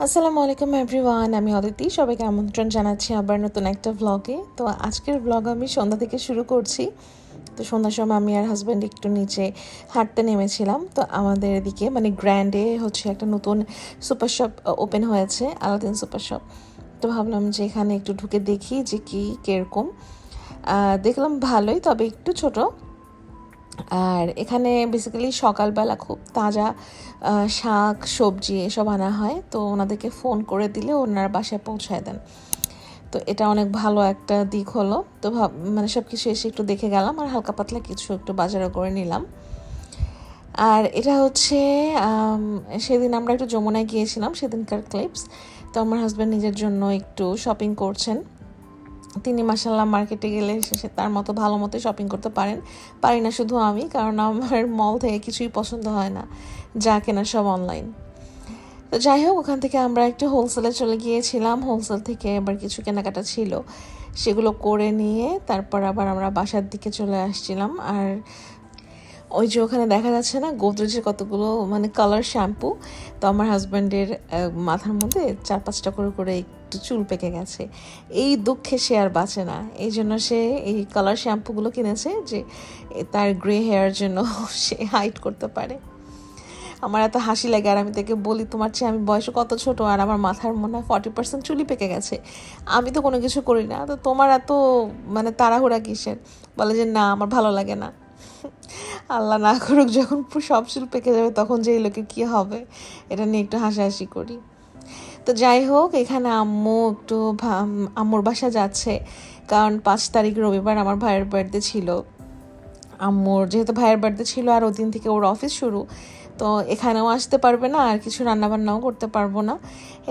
আসসালামু আলাইকুম এভরিওয়ান আমি অদিতি। সবাইকে আমন্ত্রণ জানাচ্ছি আবার নতুন একটা ভ্লগে তো আজকের ভ্লগ আমি সন্ধ্যা থেকে শুরু করছি। তো সন্ধ্যার সময় আমি আর হাজব্যান্ড একটু নিচে হাঁটতে নেমেছিলাম। তো আমাদের এদিকে মানে গ্র্যান্ডে হচ্ছে একটা নতুন সুপার শপ ওপেন হয়েছে আলাদিন সুপার শপ তো ভাবলাম যে এখানে একটু ঢুকে দেখি যে কী, কীরকম। দেখলাম ভালোই, তবে একটু ছোট। আর এখানে বেসিক্যালি সকালবেলা খুব তাজা শাক, সবজি এসব আনা হয়। তো ওনাদেরকে ফোন করে দিলে ওনারা বাসায় পৌঁছায় দেন। তো এটা অনেক ভালো একটা দিক হলো। তো ভাব মানে সব কিছু এসে একটু দেখে গেলাম আর হালকা পাতলা কিছু একটু বাজারও করে নিলাম। আর এটা হচ্ছে সেদিন আমরা একটু যমুনায় গিয়েছিলাম, সেদিনকার ক্লিপস তো আমার হাজব্যান্ড নিজের জন্য একটু শপিং করছেন। তিনি মাসাল্লাহ মার্কেটে গেলে সে তার মতো ভালো মতো শপিং করতে পারেন। পারি না শুধু আমি, কারণ আমার মল থেকে কিছুই পছন্দ হয় না, যা কেনা সব অনলাইন তো যাই হোক, ওখান থেকে আমরা একটু হোলসেলে চলে গিয়েছিলাম। হোলসেল থেকে এবার কিছু কেনাকাটা ছিল। সেগুলো করে নিয়ে তারপর আবার আমরা বাসার দিকে চলে আসছিলাম। আর ওই যে ওখানে দেখা যাচ্ছে না, গোদরেজের কতগুলো মানে কালার শ্যাম্পু তো আমার হাজব্যান্ডের মাথার মধ্যে চার পাঁচটা করে করে একটু চুল পেকে গেছে। এই দুঃখে সে আর বাঁচে না। এই জন্য সে এই কালার শ্যাম্পুগুলো কিনেছে যে তার গ্রে হেয়ার জন্য সে হাইট করতে পারে। আমার এত হাসি লাগে আর আমি তাকে বলি, তোমার চেয়ে আমি বয়সে কত ছোট আর আমার মাথার মনে হয় ফর্টি পার্সেন্ট চুলি পেকে গেছে। আমি তো কোনো কিছু করি না। তো তোমার এত মানে তাড়াহুড়া কিসের? বলে যে, না, আমার ভালো লাগে না। আল্লাহ না করুক, যখন সব চুল পেকে যাবে তখন যে এই লোকের কী হবে? এটা নিয়ে একটু হাসাহাসি করি। তো যাই হোক, এখানে আম্মু একটু আম্মুর বাসা যাচ্ছে। কারণ পাঁচ তারিখ রবিবার আমার ভাইয়ের বার্থডে ছিল। আম্মুর যেহেতু ভাইয়ের বার্থডে ছিল আর ওই দিন থেকে ওর অফিস শুরু, তো এখানেও আসতে পারবে না আর কিছু রান্নাবান্নাও করতে পারব না।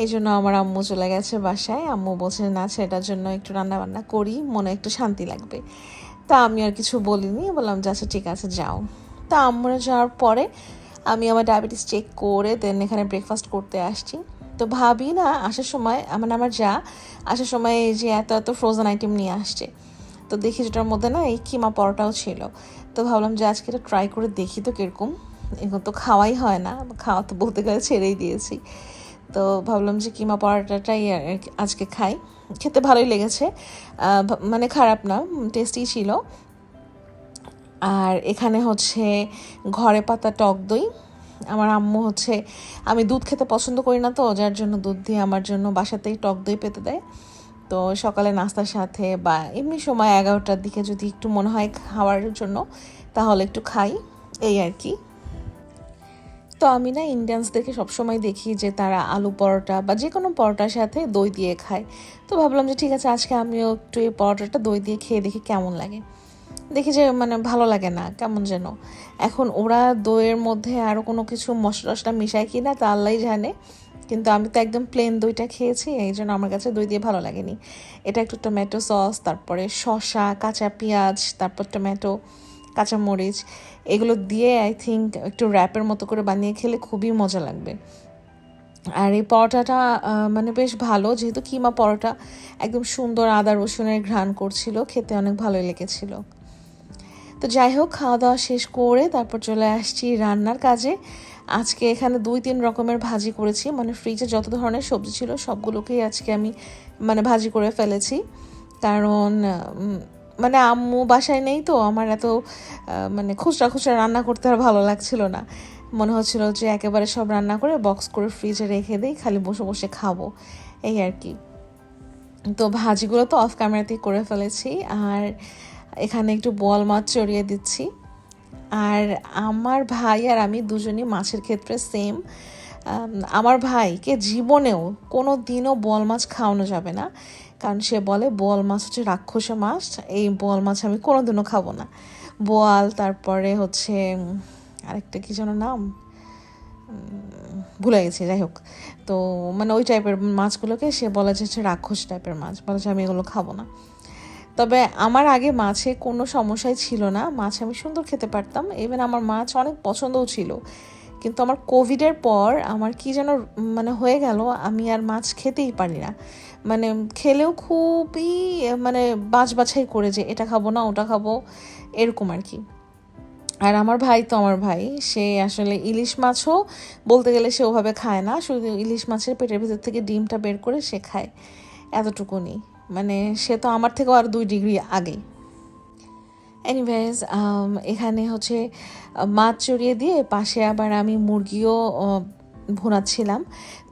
এই জন্য আমার আম্মু চলে গেছে বাসায়। আম্মু বলছে, না সেটার জন্য একটু রান্নাবান্না করি, মনে একটু শান্তি লাগবে। তা আমি আর কিছু বলিনি, বললাম, যে আচ্ছা ঠিক আছে, যাও। তা আম্মুরা যাওয়ার পরে আমি আমার ডায়াবেটিস চেক করে দেন এখানে ব্রেকফাস্ট করতে আসছি। তো ভাবি না, আসার সময় মানে আমার যা, আসার সময় এই যে এত এত ফ্রোজেন আইটেম নিয়ে আসছে। তো দেখি যেটার মধ্যে না এই কিমা পরোটাও ছিল। তো ভাবলাম যে আজকে এটা ট্রাই করে দেখি তো কীরকম। এগুলো তো খাওয়াই হয় না, খাওয়া তো বলতে গেলে ছেড়েই দিয়েছি। তো ভাবলাম যে কিমা পরোটাটাই আজকে খাই। খেতে ভালোই লেগেছে। মানে খারাপ না টেস্টি ছিল। আর এখানে হচ্ছে ঘরে পাতা টক দই আমার আম্মু হচ্ছে, আমি দুধ খেতে পছন্দ করি না তো, যার জন্য দুধ দিয়ে আমার জন্য বাসাতেই টক দই পেতে দেয়। তো সকালে নাস্তার সাথে বা এমনি সময় এগারোটার দিকে যদি একটু মনে হয় খাওয়ার জন্য, তাহলে একটু খাই, এই আর কি। তো আমি না ইন্ডিয়ানসদেরকে সবসময় দেখি যে তারা আলু পরোটা বা যে কোনো পরোটার সাথে দই দিয়ে খায়। তো ভাবলাম যে ঠিক আছে, আজকে আমিও একটু এই পরোটাটা দই দিয়ে খেয়ে দেখি কেমন লাগে। দেখি যে মানে ভালো লাগে না, কেমন যেন। এখন ওরা দইয়ের মধ্যে আরও কোনো কিছু মশলা টশলা মিশায় কি না, তা আল্লাহ জানে। কিন্তু আমি তো একদম প্লেন দইটা খেয়েছি, এই জন্য আমার কাছে দই দিয়ে ভালো লাগেনি। এটা একটু টমেটো সস তারপরে শসা, কাঁচা পেঁয়াজ, তারপর টমেটো কাঁচামরিচ, এগুলো দিয়ে আই থিঙ্ক একটু র্যাপের মতো করে বানিয়ে খেলে খুবই মজা লাগবে। আর এই পরোটাটা মানে বেশ ভালো, যেহেতু কিমা পরোটা একদম সুন্দর আদা রসুনের ঘ্রাণ করছিল, খেতে অনেক ভালোই লেগেছিল। তো যাই হোক, খাওয়া দাওয়া শেষ করে তারপর চলে আসছি রান্নার কাজে। আজকে এখানে দুই তিন রকমের ভাজি করেছি। মানে ফ্রিজে যত ধরনের সবজি ছিল, সবগুলোকেই আজকে আমি মানে ভাজি করে ফেলেছি। কারণ মানে আম্মু বাসায় নেই তো, আমার এত মানে খুচরা খুচরা রান্না করতে আর ভালো লাগছিল না। মনে হচ্ছিল যে একেবারে সব রান্না করে বক্স করে ফ্রিজে রেখে দিই, খালি বসে বসে খাব। এই আর কি। তো ভাজিগুলো তো অফ ক্যামেরাতেই করে ফেলেছি। আর এখানে একটু বল মাছ চড়িয়ে দিচ্ছি। আর আমার ভাই আর আমি দুজনই মাছের ক্ষেত্রে সেম আমার ভাইকে জীবনেও কোনো দিনও বল মাছ খাওয়ানো যাবে না। কারণ সে বলে বল মাছ হচ্ছে রাক্ষসে মাছ, এই বল মাছ আমি কোনো দিনও খাব না। বোয়াল তারপরে হচ্ছে আরেকটা কি যেন নাম? ভুলে গেছি, যাই হোক। তো মানে ওই টাইপের মাছগুলোকে সে বলে যে হচ্ছে রাক্ষস টাইপের মাছ, বলে যে আমি এগুলো খাব না। তবে আমার আগে মাছে কোনো সমস্যাই ছিল না। মাছ আমি সুন্দর খেতে পারতাম। ইভেন আমার মাছ অনেক পছন্দও ছিল। কিন্তু আমার কোভিডের পর আমার কি যেন মানে হয়ে গেল, আমি আর মাছ খেতেই পারি না। মানে খেলেও খুবই মানে বাছ বাছাই করে যে এটা খাব না, ওটা খাব, এরকম আর কি। আর আমার ভাই তো আমার ভাই, সে আসলে ইলিশ মাছও বলতে গেলে সে ওভাবে খায় না। শুধু ইলিশ মাছের পেটের ভিতর থেকে ডিমটা বের করে সে খায়। এতটুকুনি। মানে সে তো আমার থেকেও আর দুই ডিগ্রি আগে এনিওয়েজ এখানে হচ্ছে মাছ চড়িয়ে দিয়ে পাশে আবার আমি মুরগিও ভুনাচ্ছিলাম।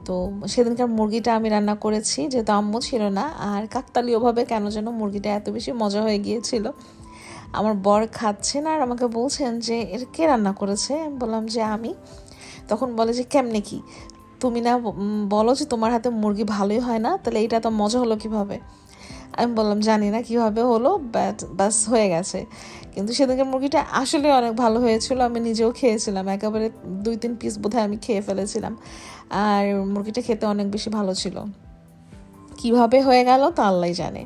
তো সেদিনকার মুরগিটা আমি রান্না করেছি, যেহেতু আম্মু ছিল না, আর কাকতালীয়ভাবে কেন যেন মুরগিটা এত বেশি মজা হয়ে গিয়েছিল। আমার বর খাচ্ছেন আর আমাকে বলছেন যে, এর কে রান্না করেছে? বললাম যে, আমি। তখন বলে যে, কেমনে কি? তুমি না বলো যে তোমার হাতে মুরগি ভালোই হয় না, তাহলে এটা তো মজা হলো কীভাবে? আমি বললাম, জানি না কীভাবে হলো বাট বাস হয়ে গেছে। কিন্তু সেদিনকে মুরগিটা আসলে অনেক ভালো হয়েছিল। আমি নিজেও খেয়েছিলাম, একেবারে দুই তিন পিস বোধহয় আমি খেয়ে ফেলেছিলাম। আর মুরগিটা খেতে অনেক বেশি ভালো ছিল। কীভাবে হয়ে গেল তা আল্লাহ জানে।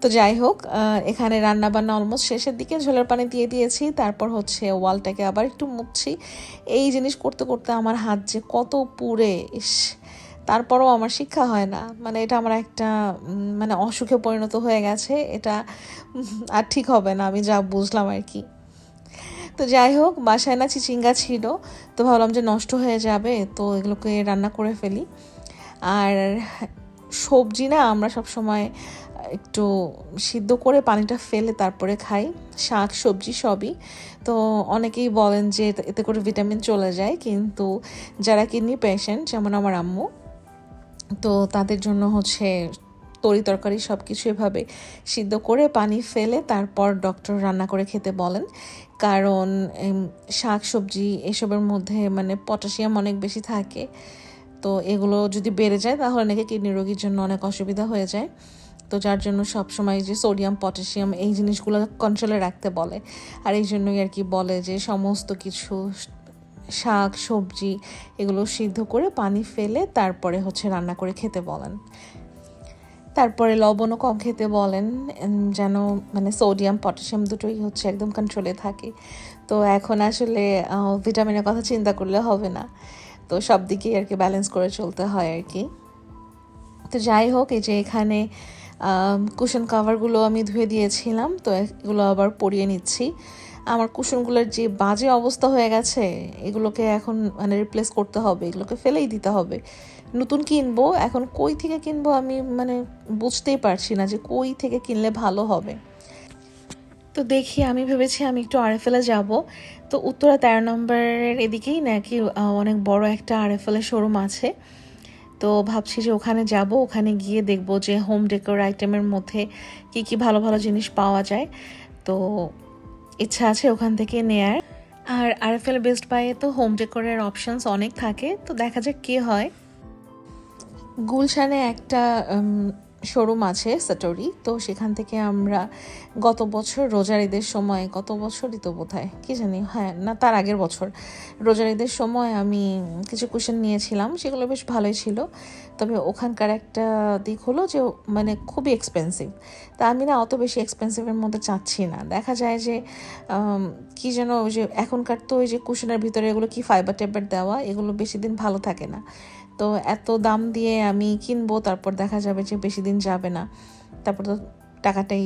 তো যাই হোক এখানে রান্না বান্না অলমোস্ট শেষের দিকে ঝোলের পানি দিয়ে দিয়েছি। তারপর হচ্ছে ওয়ালটাকে আবার একটু মুছছি এই জিনিস করতে করতে আমার হাত যে কত পুড়ে তারপরও আমার শিক্ষা হয় না। মানে এটা আমার একটা মানে অসুখে পরিণত হয়ে গেছে। এটা আর ঠিক হবে না। আমি যা বুঝলাম আর কি। তো যাই হোক, বাসায় না চিচিঙ্গা ছিল। তো ভাবলাম যে নষ্ট হয়ে যাবে, তো এগুলোকে রান্না করে ফেলি। আর সবজি না আমরা সব সময় একটু সিদ্ধ করে পানিটা ফেলে তারপরে খাই। শাক, সবজি সবই। তো অনেকেই বলেন যে এতে- করে ভিটামিন চলে যায়। কিন্তু যারা কিডনি পেশেন্ট, যেমন আমার আম্মু তো তাদের জন্য হচ্ছে তরি তরকারি সব কিছু এভাবে সিদ্ধ করে পানি ফেলে তারপর ডক্টর রান্না করে খেতে বলেন। কারণ শাক সবজি এসবের মধ্যে মানে পটাশিয়াম অনেক বেশি থাকে। তো এগুলো যদি বেড়ে যায় তাহলে নাকি কিডনি রোগীর জন্য অনেক অসুবিধা হয়ে যায়। তো যার জন্য সবসময় যে সোডিয়াম, পটাশিয়াম এই জিনিসগুলো কন্ট্রোলে রাখতে বলে। আর এই জন্যই আর কি বলে যে সমস্ত কিছু শাক, সবজি এগুলো সিদ্ধ করে পানি ফেলে তারপরে হচ্ছে রান্না করে খেতে বলেন। তারপরে লবণও কম খেতে বলেন যেন মানে সোডিয়াম, পটাশিয়াম দুটোই হচ্ছে একদম কন্ট্রোলে থাকে। তো এখন আসলে ভিটামিনের কথা চিন্তা করলে হবে না। তো সব দিকেই আর কি ব্যালেন্স করে চলতে হয় আর কি। তো যাই হোক, এই যে এখানে কুশন কাভারগুলো আমি ধুয়ে দিয়েছিলাম, তো এগুলো আবার পরিয়ে নিচ্ছি। আমার কুশনগুলোর যে বাজে অবস্থা হয়ে গেছে, এগুলোকে এখন মানে রিপ্লেস করতে হবে, এগুলোকে ফেলেই দিতে হবে। নতুন কিনবো, এখন কই থেকে কিনবো আমি মানে বুঝতেই পারছি না যে কই থেকে কিনলে ভালো হবে। তো দেখি, আমি ভেবেছি আমি একটু আরএফএলে যাব। তো উত্তরা তেরো নম্বরের এদিকেই নাকি অনেক বড় একটা আরএফএলের শোরুম আছে। তো ভাবছি যে ওখানে যাব, ওখানে গিয়ে দেখব যে হোম ডেকোর আইটেমের মধ্যে কি কি ভালো ভালো জিনিস পাওয়া যায়। তো ইচ্ছা আছে ওখান থেকে নেয়ার। আর আরএফএল বেস্ট বাইয়ে তো হোম ডেকোরের অপশানস অনেক থাকে, তো দেখা যাক কী হয়। গুলশানে একটা শোরুম আছে সাটোরি তো সেখান থেকে আমরা গত বছর রোজার ঈদের সময়, গত বছরই তো বোধ হয় কি জানি হ্যাঁ না, তার আগের বছর রোজার ঈদের সময় আমি কিছু কুশন নিয়েছিলাম, সেগুলো বেশ ভালোই ছিল। তবে ওখানকার একটা দিক হলো যে মানে খুবই এক্সপেন্সিভ তা আমি না অত বেশি এক্সপেন্সিভের মধ্যে চাচ্ছি না। দেখা যায় যে কি যেন ওই যে, এখনকার তো ওই যে কুশনের ভিতরে এগুলো কি ফাইবার ট্যাবলেট দেওয়া, এগুলো বেশি দিন ভালো থাকে না। তো এত দাম দিয়ে আমি কিনবো, তারপর দেখা যাবে যে বেশি দিন যাবে না। তারপর তো টাকাটাই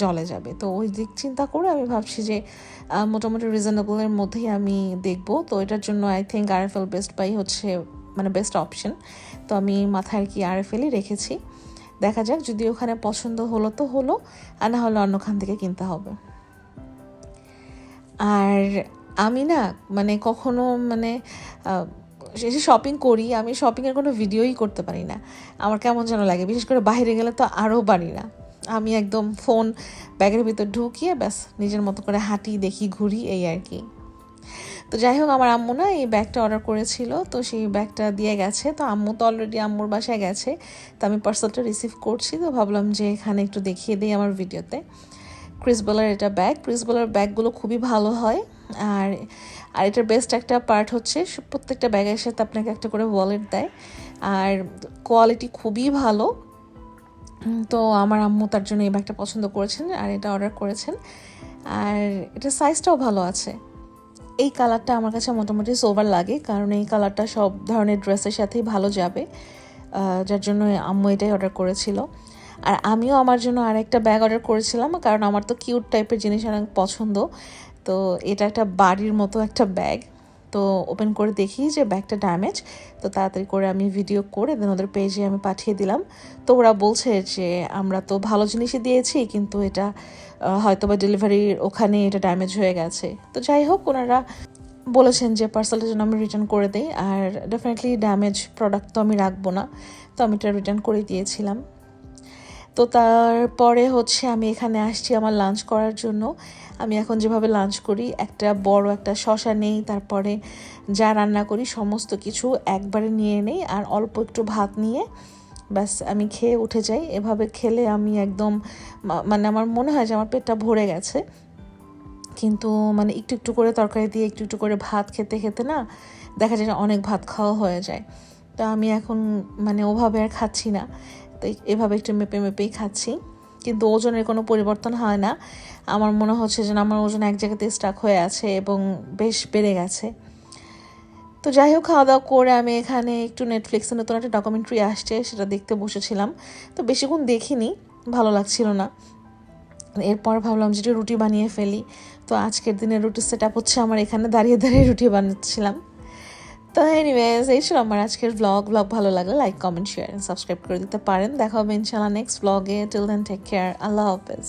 জলে যাবে। তো ওই দিক চিন্তা করে আমি ভাবছি যে মোটামুটি রিজনেবলের মধ্যেই আমি দেখব। তো এটার জন্য I think R F L best buy হচ্ছে মানে বেস্ট অপশন তো আমি মাথায় আর কি আর এফ এলই রেখেছি। দেখা যাক, যদি ওখানে পছন্দ হলো তো হলো, আর না হলে অন্যখান থেকে কিনতে হবে। আর আমি না মানে কখনো মানে এসে শপিং করি, আমি শপিংয়ের কোনো ভিডিওই করতে পারি না। আমার কেমন যেন লাগে, বিশেষ করে বাইরে গেলে তো আরও পারি না। আমি একদম ফোন ব্যাগের ভিতর ঢুকিয়ে ব্যাস, নিজের মতো করে হাঁটি দেখি ঘুরি, এই আর কি। তো যাই হোক, আমার আম্মু না এই ব্যাগটা অর্ডার করেছিল, তো সেই ব্যাগটা দিয়ে গেছে। তো আম্মু তো অলরেডি আম্মুর বাসায় গেছে, তো আমি পার্সেলটা রিসিভ করছি। তো ভাবলাম যে এখানে একটু দেখিয়ে দিই আমার ভিডিওতে ক্রিসবেলার এটা ব্যাগ ক্রিসবেলার ব্যাগগুলো খুবই ভালো হয়। আর আর এটার বেস্ট একটা পার্ট হচ্ছে প্রত্যেকটা ব্যাগের সাথে আপনাকে একটা করে ওয়ালেট দেয়। আর কোয়ালিটি খুবই ভালো। তো আমার আম্মু তার জন্য এই ব্যাগটা পছন্দ করেছেন আর এটা অর্ডার করেছেন। আর এটা সাইজটাও ভালো আছে। এই কালারটা আমার কাছে মোটামুটি সোভার লাগে, কারণ এই কালারটা সব ধরনের ড্রেসের সাথেই ভালো যাবে। যার জন্য আম্মু এটাই অর্ডার করেছিল। আর আমিও আমার জন্য আরেকটা ব্যাগ অর্ডার করেছিলাম, কারণ আমার তো কিউট টাইপের জিনিস অনেক পছন্দ। তো এটা একটা বাড়ির মতো একটা ব্যাগ। তো ওপেন করে দেখি যে ব্যাগটা ড্যামেজ তো তাড়াতাড়ি করে আমি ভিডিও করে দেন ওদের পেজে আমি পাঠিয়ে দিলাম। তো ওরা বলছে যে, আমরা তো ভালো জিনিসই দিয়েছি, কিন্তু এটা হয়তো বা ডেলিভারির ওখানে এটা ড্যামেজ হয়ে গেছে। তো যাই হোক, ওনারা বলেছেন যে পার্সেলটা যেন আমি রিটার্ন করে দেই। আর ডেফিনেটলি ড্যামেজ প্রোডাক্ট তো আমি রাখব না। তো আমি এটা রিটার্ন করে দিয়েছিলাম। তো তারপরে হচ্ছে আমি এখানে আসছি আমার লাঞ্চ করার জন্য। আমি এখন যেভাবে লাঞ্চ করি, একটা বড় একটা শশা নেই, তারপরে যা রান্না করি সমস্ত কিছু একবারে নিয়ে নেই আর অল্প একটু ভাত নিয়ে ব্যাস আমি খেয়ে উঠে যাই। এভাবে খেলে আমি একদম মানে আমার মনে হয় যে আমার পেটটা ভরে গেছে। কিন্তু মানে একটু একটু করে তরকারি দিয়ে একটু একটু করে ভাত খেতে খেতে না দেখা যায় অনেক ভাত খাওয়া হয়ে যায়। তো আমি এখন মানে ওভাবে আর খাচ্ছি না। তো এই- এভাবে একটু মেপে মেপেই খাচ্ছি। কিন্তু ওজনের কোনো পরিবর্তন হয় না। আমার মনে হচ্ছে যেন আমার ওজন এক জায়গাতে স্টাক হয়ে আছে এবং বেশ বেড়ে গেছে। তো যাই হোক খাওয়া দাওয়া করে আমি এখানে একটু নেটফ্লিক্সে নতুন একটা ডকুমেন্টারি আসছে, সেটা দেখতে বসেছিলাম। তো বেশিক্ষণ দেখিনি, ভালো লাগছিল না। এরপর ভাবলাম যে একটু রুটি বানিয়ে ফেলি। তো আজকের দিনে রুটি সেট আপ হচ্ছে আমার এখানে দাঁড়িয়ে দাঁড়িয়ে রুটি বানাচ্ছিলাম। তো এনিওয়েজ এই ছিল আমার আজকের ব্লগ ব্লগ ভালো লাগলে লাইক কমেন্ট শেয়ার সাবস্ক্রাইব করে দিতে পারেন। দেখা হবে ইনশাল্লাহ নেক্সট ব্লগে টিল দেন টেক কেয়ার আল্লাহ হাফেজ।